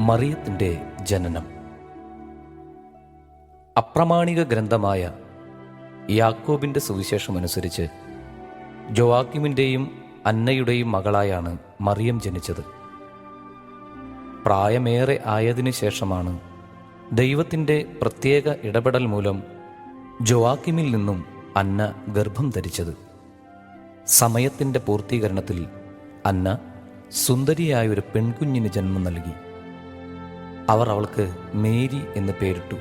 മറിയത്തിന്റെ ജനനം. അപ്രമാണിക ഗ്രന്ഥമായ യാക്കോബിന്റെ സുവിശേഷമനുസരിച്ച് ജോവാക്കിമിന്റെയും അന്നയുടെയും മകളായാണ് മറിയം ജനിച്ചത്. പ്രായമേറെ ആയതിനു ശേഷമാണ് ദൈവത്തിന്റെ പ്രത്യേക ഇടപെടൽ മൂലം ജോവാക്കിമിൽ നിന്നും അന്ന ഗർഭം ധരിച്ചത്. സമയത്തിന്റെ പൂർത്തീകരണത്തിൽ അന്ന സുന്ദരിയായ ഒരു പെൺകുഞ്ഞിന് ജന്മം നൽകി. അവർ അവൾക്ക് മേരി എന്ന് പേരിട്ടു.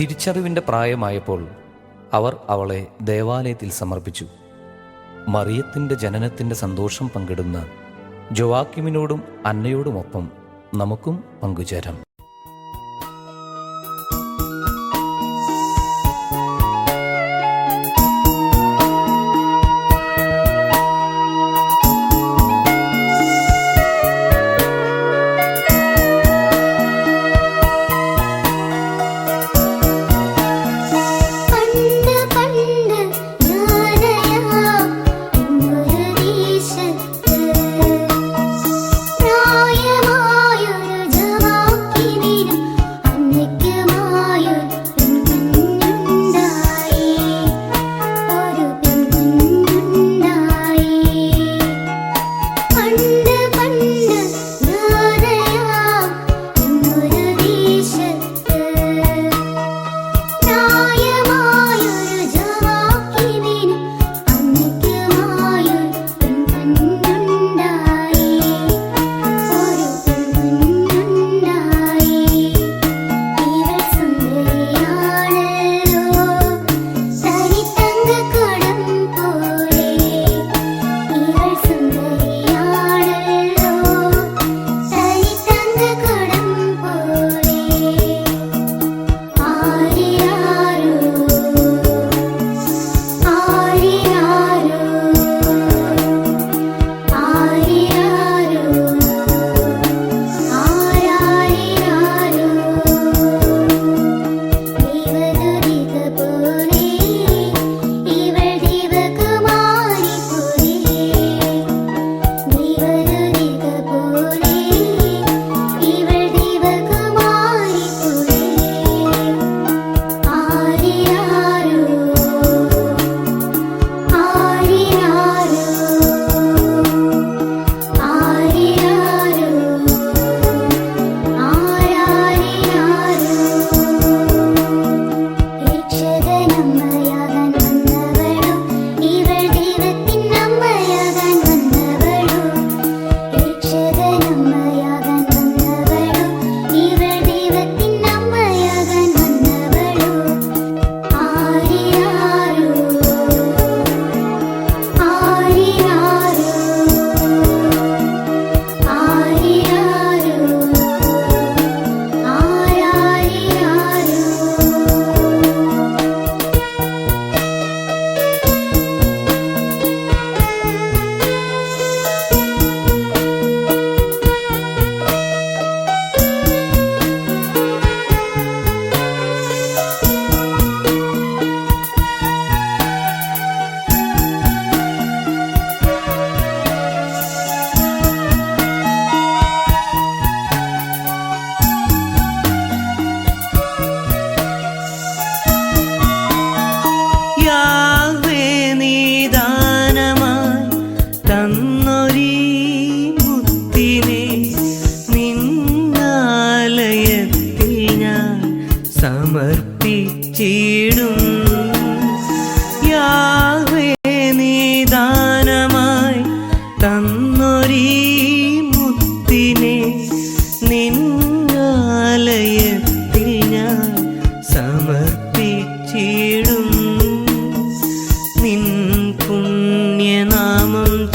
തിരിച്ചറിവിന്റെ പ്രായമായപ്പോൾ അവർ അവളെ ദേവാലയത്തിൽ സമർപ്പിച്ചു. മറിയത്തിന്റെ ജനനത്തിന്റെ സന്തോഷം പങ്കിടുന്ന ജോവാക്കിമിനോടും അന്നയോടുമൊപ്പം നമുക്കും പങ്കുചേരാം.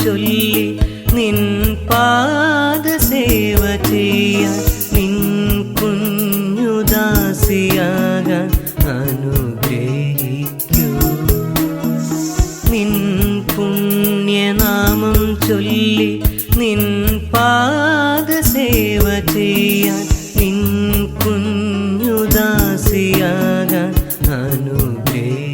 ചൊല്ലി നിൻ പാദസേവ ചെയ്യാൻ നിൻ കുഞ്ഞുദാസിയാകാൻ അനുഗ്രഹിക്കൂ. നിൻ പുണ്യനാമം ചൊല്ലി നിൻ പാദസേവ ചെയ്യാൻ നിൻ കുഞ്ഞുദാസിയാകാൻ അനുഗ്രഹിക്കൂ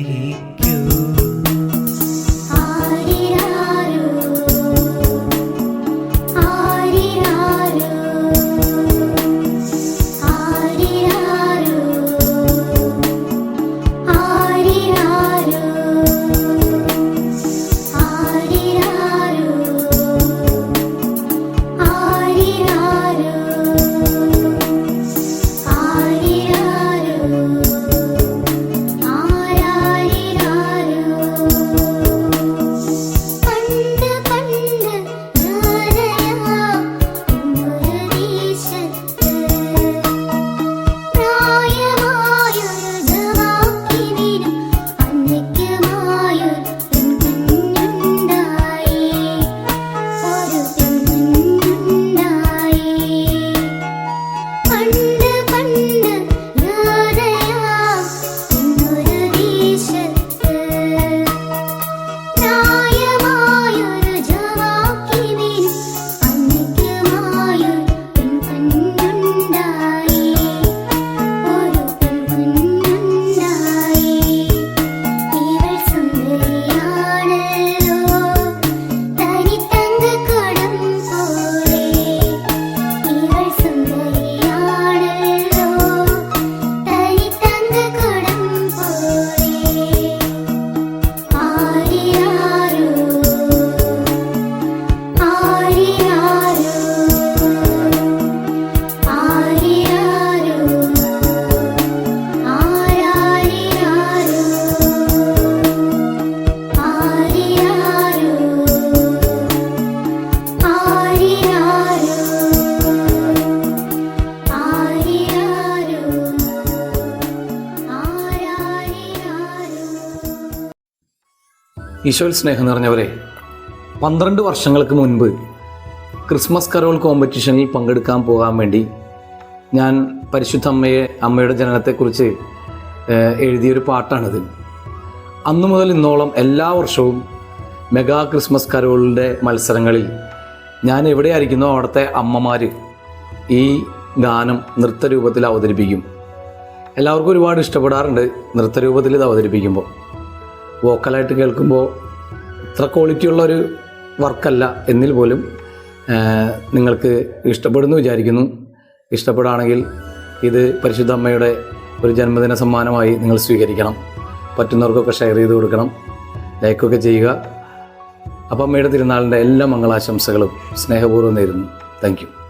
ഈശോയിൽ സ്നേഹം നിറഞ്ഞവരെ പന്ത്രണ്ട് വർഷങ്ങൾക്ക് മുൻപ് ക്രിസ്മസ് കരോൾ കോമ്പറ്റീഷനിൽ പങ്കെടുക്കാൻ പോകാൻ വേണ്ടി ഞാൻ പരിശുദ്ധ അമ്മയെ അമ്മയുടെ ജനനത്തെക്കുറിച്ച് എഴുതിയൊരു പാട്ടാണിത്. അന്നു മുതൽ ഇന്നോളം എല്ലാ വർഷവും മെഗാ ക്രിസ്മസ് കരോളിന്റെ മത്സരങ്ങളിൽ ഞാൻ എവിടെയായിരിക്കുന്നോ അവിടുത്തെ അമ്മമാർ ഈ ഗാനം നൃത്തരൂപത്തിൽ അവതരിപ്പിക്കും. എല്ലാവർക്കും ഒരുപാട് ഇഷ്ടപ്പെടാറുണ്ട് നൃത്തരൂപത്തിൽ ഇത് അവതരിപ്പിക്കുമ്പോൾ. വോക്കലായിട്ട് കേൾക്കുമ്പോൾ ഇത്ര ക്വാളിറ്റി ഒരു വർക്കല്ല എന്നിൽ പോലും നിങ്ങൾക്ക് ഇഷ്ടപ്പെടുന്നു വിചാരിക്കുന്നു. ഇഷ്ടപ്പെടുകയാണെങ്കിൽ ഇത് പരിശുദ്ധ അമ്മയുടെ ഒരു ജന്മദിന സമ്മാനമായി നിങ്ങൾ സ്വീകരിക്കണം. പറ്റുന്നവർക്കൊക്കെ ഷെയർ ചെയ്ത് കൊടുക്കണം. ലൈക്കൊക്കെ ചെയ്യുക. അപ്പം അമ്മയുടെ തിരുനാളിന്റെ എല്ലാ മംഗളാശംസകളും സ്നേഹപൂർവം നേരുന്നു. താങ്ക്